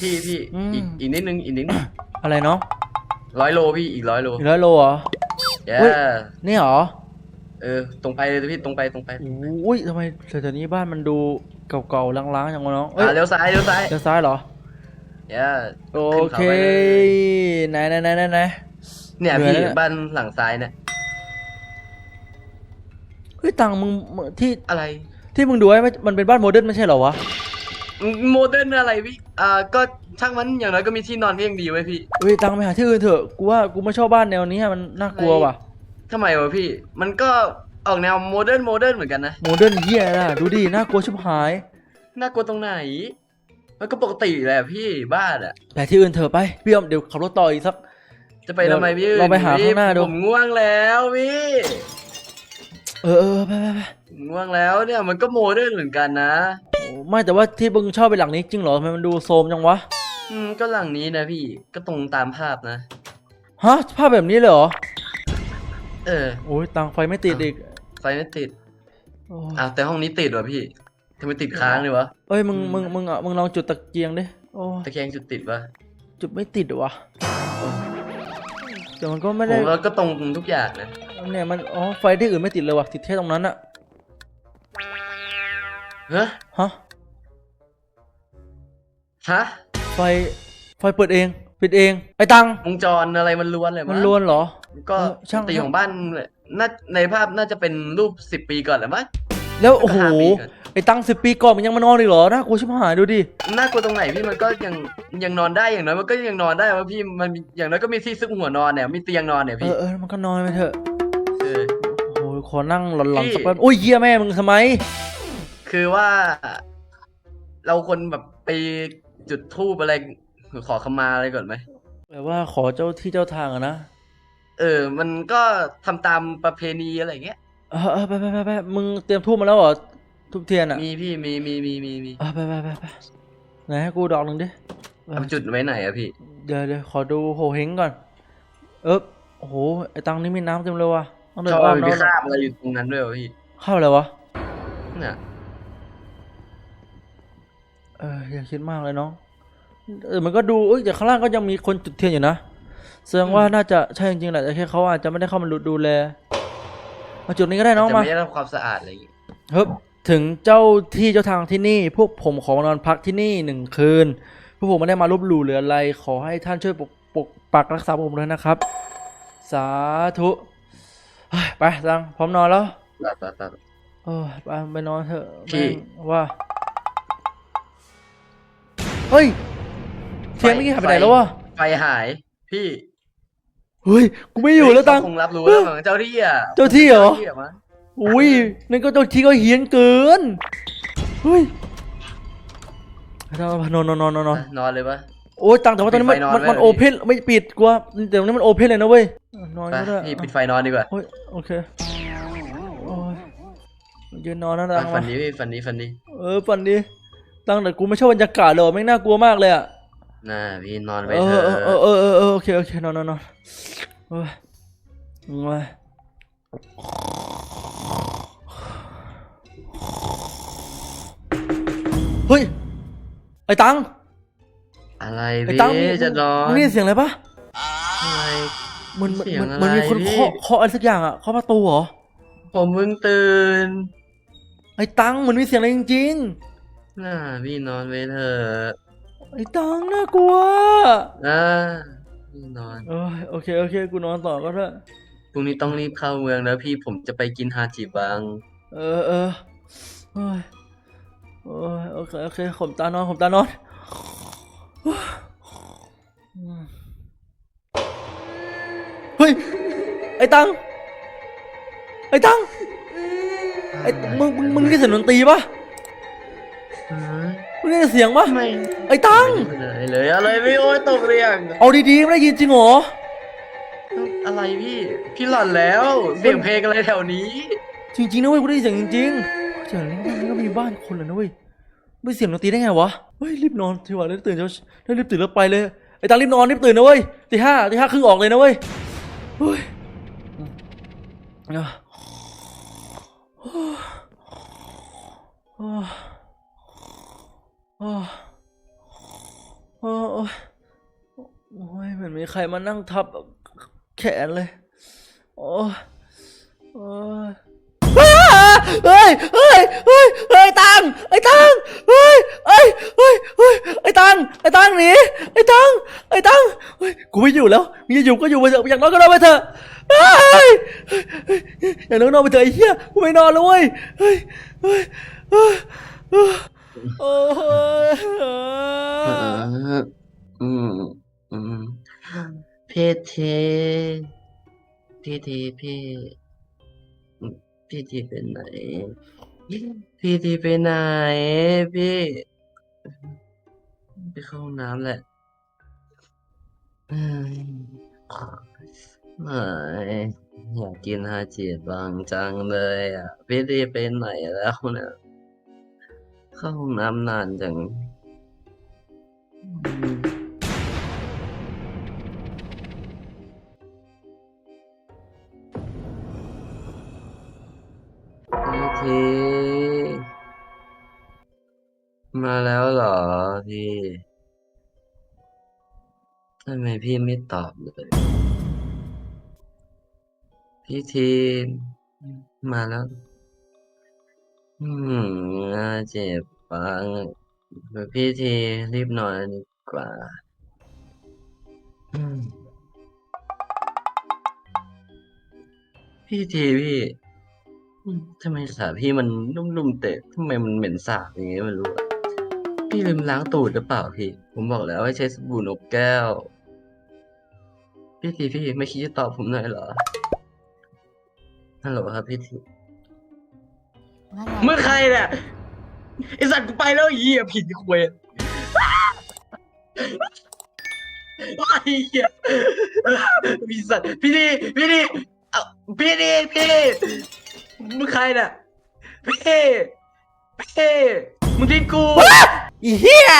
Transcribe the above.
พี่พี่อืม อีกอีกนิดนึงอีกนิดนึงอะไรเนาะร้อยโลพี่อีกร้อยโลอีกร้อยโลเหรอ แย่เฮ้ย นี่เหรอเออตรงไปเลยพี่ตรงไปตรงไปอุ้ยทำไมแถวๆนี้บ้านมันดูเก่าๆล้างๆจังวะน้องเอ้ยอ่าเลี้ยวซ้ายเลี้ยวซ้ายเลี้ยวซ้ายเหรอ แย่โอขึ้นเคเขาไปเลยไหนไหนไหนไหนไหน เนี่ยเหนื่อยพี่แล้วบ้านหลังซ้ายเนี่ยเฮ้ยตังค์มึงมึงที่อะไรที่มึงดูไว้ไม่มันเป็นบ้านโมเดิร์นไม่ใช่เหรอวะ โมเดิร์นอะไรพี่อ่าก็ช่างมันอย่างน้อยก็มีที่นอนก็ยังดีไว้ยพี่เฮ้ยตังค์ไปหาที่อื่นเถอะกูว่ากูไม่ชอบบ้านแนวนี้อะมันน่ากลัวว่ะทำไมวะพี่ มันก็ออกแนวโมเดิร์นโมเดิร์นเหมือนกันนะโมเดิร์นเฮียนะดูดิน่ากลัวชิบหาย น่ากลัวตรงไหน มันก็ปกติแหละพี่บ้านอะไปที่อื่นเถอะไปพี่อมเดี๋ยวขับรถต่ออีกสัก จะไปทำไมพี่เราไปหาข้างหน้าดู ผมง่วงแล้วพี่เออเออไปไปไปผมง่วงแล้วเนี่ยมันก็โมเดิร์นเหมือนกันนะโอ้ ไม่แต่ว่าที่มึงชอบเป็นหลังนี้จริงเหรอทำไมมันดูโซมจังวะ อืมก็หลังนี้นะพี่ก็ตรงตามภาพนะ ฮะภาพแบบนี้เลยเหรอ เออ โอ้ยตังค์ไฟไม่ติดอีกไฟไม่ติดโอ้ยอ้าวแต่ห้องนี้ติดวะพี่ทำไมติดค้างเลยวะ เอ้ยมึงมึงมึงอะมึงลองจุดตะเกียงดิโอ้ยตะแคงจุดติดวะจุดไม่ติดวะแต่มันก็ผไม่ได้มว่าก็ตรงทุกอย่างนะเนี่ยมันอ๋อไฟที่อื่นไม่ติดเลยว่ะติดแค่ตรงนั้นอะ ฮะฮะ ฮะไฟ ไฟเปิดเอง ปิดเอง ไอ้ตังค์วงจรอะไรมันล้วนเลยมันล้วนเหรอ ก็เออช่าง ตีของบ้านเนี่ยน่าในภาพน่าจะเป็นรูปสิบปีก่อนแหละมั้ง แล้วโอ้โห ห้าปีก่อน ไอ้ตังสิบปีก่อนมันยังมานอนอีกเหรอน่ากลัวชิบหายดูดิ น่ากลัวตรงไหนพี่มันก็ยังยังนอนได้อย่างน้อยมันก็ยังนอนได้ว่าพี่มันมีอย่างน้อยก็มีที่ซุกหัวนอนเนี่ยมีเตียงนอนเนี่ยเอพี่อเออมันก็นอนไปเถอะ เออ โอ้โหขอนั่งหลอนพี่ ๆสักแป๊บโอ้ยเยี่ยแม่มึงทำไม คือว่า เราคนแบบไปจุดธูปอะไรขอขมาอะไรก่อนไหม แบบว่าขอเจ้าที่เจ้าทางอะนะ เออ มันก็ทำตามประเพณีอะไรอย่างเงี้ย เออเออไปไปไปไปมึงเตรียมทูบมาแล้วเหรอทูบเทียนอะมีพี่มีมีมีมีมีเออไปไปไปไปไหนให้กูดอกหนึ่งดิ เอาไปจุดไว้ไหนอะพี่ เดี๋ยวเดี๋ยวขอดูโหเฮงก่อน เออโอ้โหไอ้ตังนี่มีน้ำเต็มเลยว่ะต้องเดินชอบอ้อมไปเนาะคาบอะไรอยู่ตรงนั้นด้วยวะพี่ เข้าอะไรวะน่ะ เอออย่าคิดมากเลยน้องเออมันก็ดูเอ้ยแต่ข้างล่างก็ยังมีคนจุดเทียนอยู่นะแสดงว่าน่าจะใช่จริงๆแหละแต่แค่เขาอาจจะไม่ได้เข้ามาดูแลมาจุดนี้ก็ได้น้องจะมาไม่ได้รับความสะอาดอะไรอย่างงี้เฮ้ยถึงเจ้าที่เจ้าทางที่นี่ พวกผมขอมานอนพักที่นี่หนึ่งคืน พวกผมไม่ได้มาลบหลู่หรืออะไร ขอให้ท่านช่วยปกปกปักรักษาผมด้วยนะครับ สาธุเฮ้ยไปตังพร้อมนอนแล้ว ตัดตัดตัด เออไปไปนอนเถอะพี่แม่งว่า เฮ้ยเทียนเมื่อกี้หายไปไหนแล้ววะไฟหาย พี่เฮ้ยกูไม่อยู่แล้วตังเขาคงรับรู้แล้วของเจ้าที่อะเจ้าที่เหรอจ้าที่มั้งอุ้ยนั่นก็เจ้าที่ก็เฮี้ยนเกินเฮ้ยนอนนอนนอนนอนนอนอะนอนเลยปะโอ้ยตังแต่ว่าตอนนี้มันปิดไฟนอนมันมันไว้โอเพนไม่ปิดกว่าเดี๋ยวนี้มันโอเพนเลยนะเว้ยนอนไปก็ได้พี่ปิดไฟนอนดีกว่าโอ้ยโอเคโอ้ยยืนนอนนะตัไปงฝัมานดีพี่ฝันดีฝันดีเออฝันดี ตังแต่กูไม่ชอบบรรยากาศเลยว่ะแม่งน่ากลัวมากเลยอะน่าพี่นอนไปเอเถออะเออเออเออเออโอเคโอเคนอนนอนนอนโอ้ยโอ้ยเฮ้ยไอ้ตังอะไรไอ้พี่ตังมึงจะนอนมึงได้ยินเสียงอะไรปะอะไร เหมันเหมันเสียงเหมันเหมันมีคนอะไรพี่ เคาะเคาะอะไรสักอย่างอะเคาะประตูเหรอผมเพิ่งตื่นไอ้ตังเหมันมีเสียงอะไรจริง น่าพี่นอนไปเถอะๆไอ้ตังน่ากลัวนะพี่นอนเออโอเคโอเคกูนอนต่อก็ได้พรุ่งนี้ต้องรีบเข้าเมืองแล้วพี่ผมจะไปกินฮาจิบัง เออเออโอ้ยโอ้ยโอเคโอเคขมตานอนขมตานอนเฮ้ยไอ้ตังไอ้ตังไอ้มึงมึงมึงได้เสียงดนตรีปะ ฮะมึงได้เสียงปะไม่ไอ้ตังไม่ได้เลยอะไรพี่โอ้ยตกเรียง เอาดีๆไม่ได้ยินจริงเหรอ อะไรพี่ พี่หลอนแล้ว เสียงเพลงอะไรแถวนี้ จริงๆนะเว้ยกูได้ยินเสียงจริงๆเสียงนี้มันก็มีบ้านคนเลยนะเว้ยไม่เสียงดนตรีได้ไงวะ เฮ้ยรีบนอนทีว่าได้ตื่นเช้าได้รีบตื่นแล้วไปเลย ไอ้ตังรีบนอนรีบตื่นนะเว้ยตีห้าตีห้าครึ่งออกเลยนะเว้ย เฮ้ยอ่ะอะอะอะยโอ้ยเหมือนมีใครมานั่งทับแขนเลย โอ้โอ้เฮ้ยเฮ้ยเฮ้ยเฮ้ยตังไอ้ตังเฮ้ยเฮ้ยเฮ้ยเฮ้ยไอ้ตังไอ้ตังหนีไอ้ตังไอ้ตังเฮ้ยกูไม่อยู่แล้วมีอยู่ก็อยู่ไปเถอะอย่างน้อยก็นอนไปเถอะเฮ้ยอย่างน้อยนอนไปเถอะไอ้เหี้ยกูไม่นอนแล้วเว้ยเฮ้ยเฮ้ย โอ้ยเอออืมอืมพี่ทีพี่ทีพี่อืมพี่ทีไปไหน พี่ทีไปไหนพี่ไปเข้าห้องน้ำแหละเอ้ยไม่อยากกินฮาจิบางจังเลยอะ พี่ทีไปไหนแล้วเนี่ย เข้าห้องน้ำนานจังพี่ที มาแล้วเหรอพี่ทำไมพี่ไม่ตอบเลย พี่ที มาแล้ว อืมน่าเจ็บปังพี่ทีรีบนอนดีกว่า อืม พี่ทีพี่อืมทำไมขาพี่มันนุ่มๆแต่ทำไมมันเหม็นสาบอย่างงี้ไม่รู้อะพี่ลืมล้างตูดหรือเปล่าพี่ ผมบอกแล้วให้ใช้สบู่นกแก้ว พี่ทีพี่ไม่คิดจะตอบผมหน่อยเหรอฮัลโหลครับพี่ที ว่าไงเมื่อใครเนี่ยไอสัตว์กูไปแล้วไอ้เหี้ยผิดคุยไอ้เหี้ยมีสัตว์พี่ดีพี่ดีเอาพี่ดีพี่มึงใครเนี่ยพี่พี่มึงทิ้งกู อีเหี้ย